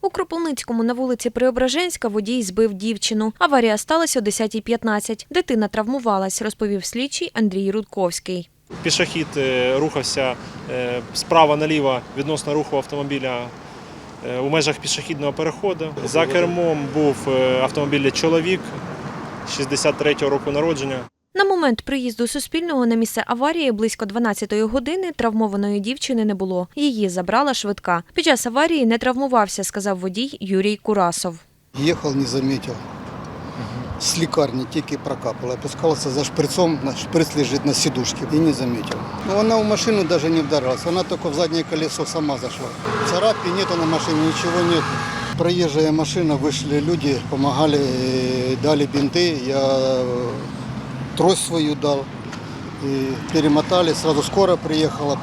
У Кропивницькому на вулиці Преображенська водій збив дівчину. Аварія сталася о 10.15. Дитина травмувалась, розповів слідчий Андрій Рудковський. Пішохід е, рухався е, справа наліво відносно руху автомобіля е, у межах пішохідного переходу. За кермом був автомобіль чоловік 63-го року народження. На момент приїзду Суспільного на місце аварії близько 12-ї години травмованої дівчини не було. Її забрала швидка. Під час аварії не травмувався, сказав водій Юрій Курасов. Ехал, не заметил. С лекарни тільки прокапал. Опускался за шприцом, на шприц лежит на сидушке и не заметил. Но она в машину даже не вдарилась, она только в заднее колесо сама зашла. Царапки нету на машине, ничего нет. Проезжая машина, вышли люди, помогали, э, дали бинты. Я э, трость свою дал. И перемотали, сразу скоро приехала,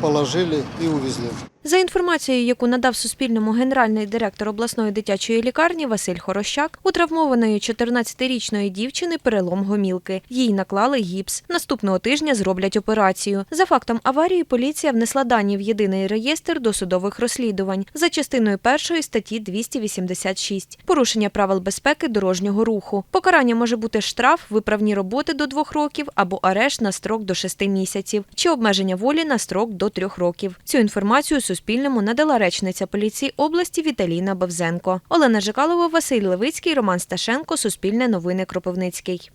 положили и увезли. За інформацією, яку надав Суспільному генеральний директор обласної дитячої лікарні Василь Хорощак, у травмованої 14-річної дівчини перелом гомілки. Їй наклали гіпс. Наступного тижня зроблять операцію. За фактом аварії поліція внесла дані в єдиний реєстр досудових розслідувань за частиною першої статті 286 порушення правил безпеки дорожнього руху. Покарання може бути штраф, виправні роботи до двох років або арешт на строк до шести місяців чи обмеження волі на строк до трьох років. Цю інформацію Суспільному надала речниця поліції області Віталіна Бавзенко. Олена Жикалова, Василь Левицький, Роман Сташенко, Суспільне новини Кропивницький.